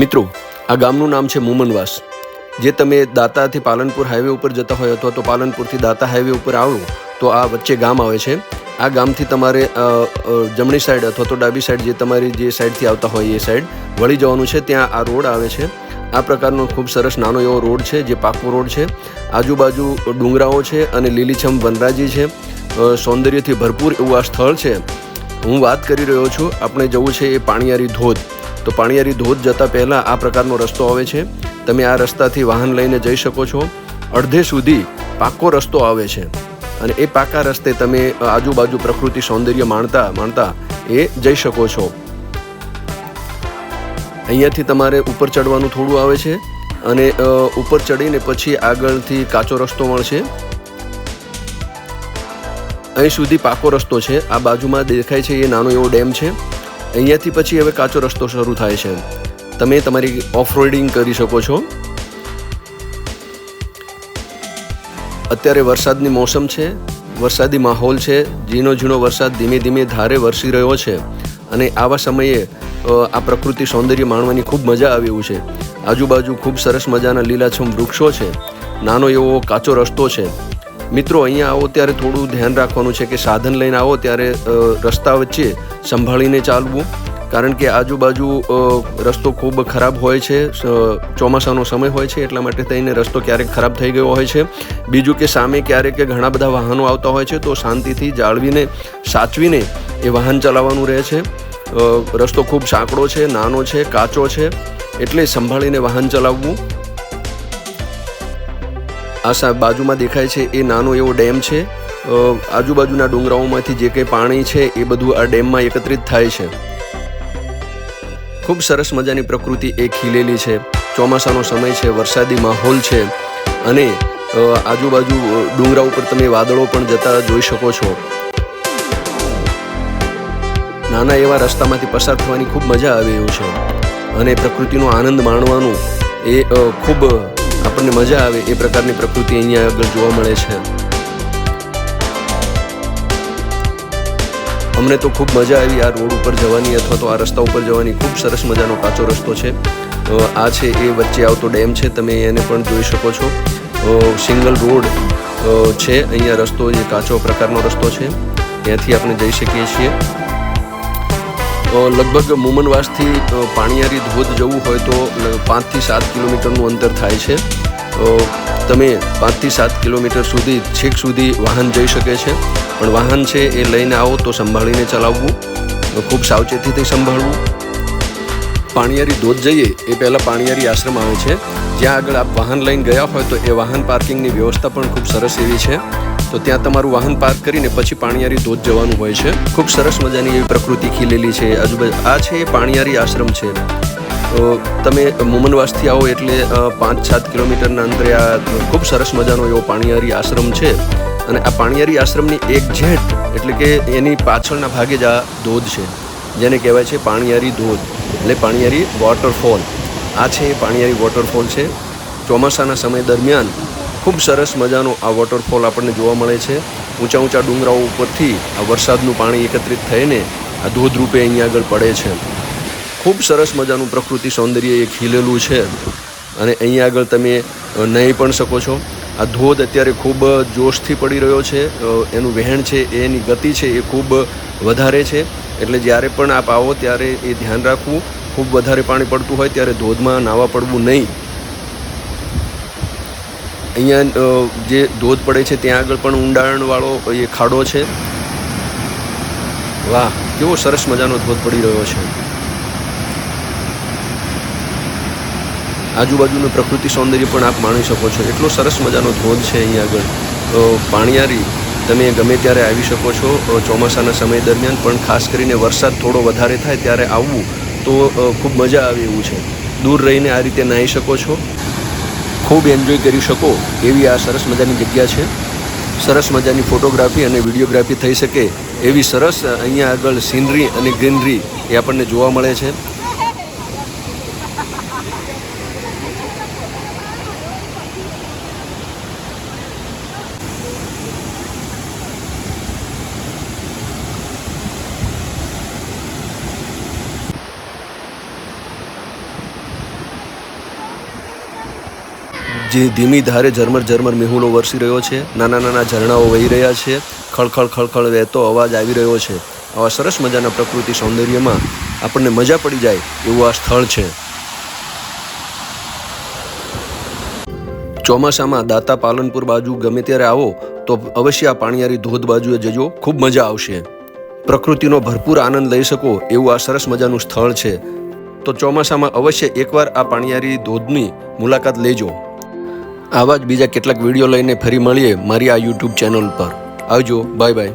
મિત્રો, આ ગામનું નામ છે મુમનવાસ. જે તમે દાતાથી પાલનપુર હાઈવે ઉપર જતા હોય અથવા તો પાલનપુરથી દાતા હાઈવે ઉપર આવો, તો આ વચ્ચે ગામ આવે છે. આ ગામથી તમારે જમણી સાઈડ અથવા તો ડાબી સાઈડ જે તમારી જે સાઈડથી આવતા હોય એ સાઈડ વળી જવાનું છે. ત્યાં આ રોડ આવે છે. આ પ્રકારનો ખૂબ સરસ નાનો એવો રોડ છે, જે પાકો રોડ છે. આજુબાજુ ડુંગરાઓ છે અને લીલીછમ વનરાજી છે. સૌંદર્યથી ભરપૂર એવું આ સ્થળ છે. હું વાત કરી રહ્યો છું. આપણે જવું છે એ પાણીયારી ધોધ. તો પાણીયારી ધોધ જતાં પહેલાં આ પ્રકારનો રસ્તો આવે છે. તમે આ રસ્તાથી વાહન લઈને જઈ શકો છો. અડધે સુધી પાકો રસ્તો આવે છે. અને એ પાકા રસ્તે તમે આજુબાજુ પ્રકૃતિ સૌંદર્ય માણતા માણતા એ જઈ શકો છો. અહીંયાથી તમારે ઉપર ચડવાનું થોડું આવે છે. અને ઉપર ચડીને પછી આગળથી કાચો રસ્તો મળશે. અહીં સુધી પાકો રસ્તો છે. આ બાજુમાં દેખાય છે એ નાનો એવો ડેમ છે. અહીંયાથી પછી હવે કાચો રસ્તો શરૂ થાય છે. તમે તમારી ઓફ રોડિંગ કરી શકો છો. અત્યારે વરસાદની મોસમ છે, વરસાદી માહોલ છે, ઝીણો ઝીણો વરસાદ ધીમે ધીમે ધારે વરસી રહ્યો છે. અને આવા સમયે આ પ્રકૃતિ સૌંદર્ય માણવાની ખૂબ મજા આવે એવું છે. આજુબાજુ ખૂબ સરસ મજાના લીલાછમ વૃક્ષો છે. નાનો એવો કાચો રસ્તો છે. મિત્રો, અહીંયા આવો ત્યારે થોડું ધ્યાન રાખવાનું છે કે સાધન લઈને આવો ત્યારે રસ્તા વચ્ચે સંભાળીને ચાલવું. કારણ કે આજુબાજુ રસ્તો ખૂબ ખરાબ હોય છે ચોમાસાનો સમય હોય છે, એટલા માટે થઈને રસ્તો ક્યારેક ખરાબ થઈ ગયો હોય છે. બીજું કે સામે ક્યારેક ઘણા બધા વાહનો આવતા હોય છે, તો શાંતિથી જાળવીને, સાચવીને એ વાહન ચલાવવાનું રહે છે. રસ્તો ખૂબ સાંકડો છે, નાનો છે, કાચો છે, એટલે સંભાળીને વાહન ચલાવવું. આ બાજુમાં દેખાય છે, એ નાનો એવો ડેમ છે. આજુબાજુના ડુંગરાઓમાંથી જે કંઈ પાણી છે, એ બધું આ ડેમમાં એકત્રિત થાય છે. ખૂબ સરસ મજાની પ્રકૃતિ એ ખીલેલી છે. ચોમાસાનો સમય છે, વરસાદી માહોલ છે. અને આજુબાજુ ડુંગરા ઉપર તમે વાદળો પણ જતા જોઈ શકો છો. નાના એવા રસ્તામાંથી પસાર થવાની ખૂબ મજા આવે એવું છે. અને પ્રકૃતિનો આનંદ માણવાનું એ ખૂબ આપણને મજા આવે એ પ્રકારની પ્રકૃતિ અહીંયા આગળ જોવા મળે છે. અમને તો ખૂબ મજા આવી આ રોડ ઉપર જવાની અથવા તો આ રસ્તા ઉપર જવાની. ખૂબ સરસ મજાનો કાચો રસ્તો છે. આ છે એ વચ્ચે આવતો ડેમ છે. તમે એને પણ જોઈ શકો છો. સિંગલ રોડ છે. અહીંયા રસ્તો જે કાચો પ્રકારનો રસ્તો છે. ત્યાંથી આપણે જઈ શકીએ છીએ. લગભગ મુમનવાસથી પાણીયારી ધોધ જવું હોય તો પાંચથી સાત કિલોમીટરનું અંતર થાય છે. તમે પાંચથી સાત કિલોમીટર સુધી, છેક સુધી વાહન જઈ શકે છે. પણ વાહન છે એ લઈને આવો તો સંભાળીને ચલાવવું. ખૂબ સાવચેતીથી સંભાળવું. પાણીયારી ધોધ જઈએ, એ પહેલાં પાણીયારી આશ્રમ આવે છે. જ્યાં આગળ આપ વાહન લઈને ગયા હોય તો એ વાહન પાર્કિંગની વ્યવસ્થા પણ ખૂબ સરસ એવી છે. તો ત્યાં તમારું વાહન પાર્ક કરીને પછી પાણીયારી ધોધ જવાનું હોય છે. ખૂબ સરસ મજાની એવી પ્રકૃતિ ખીલેલી છે. આજુબાજુ આ છે એ પાણીયારી આશ્રમ છે. તો તમે મુમનવાસથી આવો એટલે પાંચ સાત કિલોમીટરના અંતરે આ ખૂબ સરસ મજાનો એવો પાણીયારી આશ્રમ છે. અને આ પાણીયારી આશ્રમની એક જેટ એટલે કે એની પાછળના ભાગે જ આ ધોધ છે. જેને કહેવાય છે પાણીયારી ધોધ એટલે પાણીયારી વોટરફોલ આ છે પાણીયારી વોટરફોલ છે. ચોમાસાના સમય દરમિયાન ખૂબ સરસ મજાનો આ વોટરફોલ આપણને જોવા મળે છે. ઊંચા ઊંચા ડુંગરાઓ ઉપરથી આ વરસાદનું પાણી એકત્રિત થઈને આ ધોધ રૂપે અહીંયા આગળ પડે છે. ખૂબ સરસ મજાનું પ્રકૃતિ સૌંદર્ય એ ખીલેલું છે. અને અહીંયા આગળ તમે નહીં પણ શકો છો. આ ધોધ અત્યારે ખૂબ જોશથી પડી રહ્યો છે. એનું વહેણ છે, એની ગતિ છે, એ ખૂબ વધારે છે. એટલે જ્યારે પણ આપ આવો ત્યારે એ ધ્યાન રાખવું. ખૂબ વધારે પાણી પડતું હોય ત્યારે ધોધમાં નાવા પડવું નહીં. અહીંયા જે ધોધ પડે છે ત્યાં આગળ પણ ઊંડાણવાળો એ ખાડો છે. વાહ, કેવો સરસ મજાનો ધોધ પડી રહ્યો છે. આજુબાજુનું પ્રકૃતિ સૌંદર્ય પણ આપ માણી શકો છો. એટલો સરસ મજાનો ધોધ છે અહીંયા આગળ. પાણિયારી તમે ગમે ત્યારે આવી શકો છો ચોમાસાના સમય દરમિયાન, પણ ખાસ કરીને વરસાદ થોડો વધારે થાય ત્યારે આવવું તો ખૂબ મજા આવે એવું છે. દૂર રહીને આ રીતે નાહી શકો છો. ખૂબ એન્જોય કરી શકો એવી આ સરસ મજાની જગ્યા છે. સરસ મજાની ફોટોગ્રાફી અને વિડીયોગ્રાફી થઈ શકે એવી સરસ અહીંયા આગળ સીનરી અને ગ્રીનરી એ આપણને જોવા મળે છે. જે ધીમી ધારે ઝરમર ઝરમર મેહુલો વરસી રહ્યો છે, નાના નાના ઝરણાઓ વહી રહ્યા છે, ખળખળ ખળખળ વહેતો અવાજ આવી રહ્યો છે. આવા સરસ મજાના પ્રકૃતિ સૌંદર્યમાં આપણને મજા પડી જાય એવું આ સ્થળ છે. ચોમાસામાં દાતા પાલનપુર બાજુ ગમે ત્યારે આવો, તો અવશ્ય આ પાણીયારી ધોધ બાજુએ જજો, ખૂબ મજા આવશે. પ્રકૃતિનો ભરપૂર આનંદ લઈ શકો એવું આ સરસ મજાનું સ્થળ છે. તો ચોમાસામાં અવશ્ય એકવાર આ પાણીયારી ધોધની મુલાકાત લેજો. આવા જ બીજા કેટલાક વીડિયો લઈને ફરી મળીએ મારી આ યુટ્યુબ ચેનલ પર. આવજો બાય બાય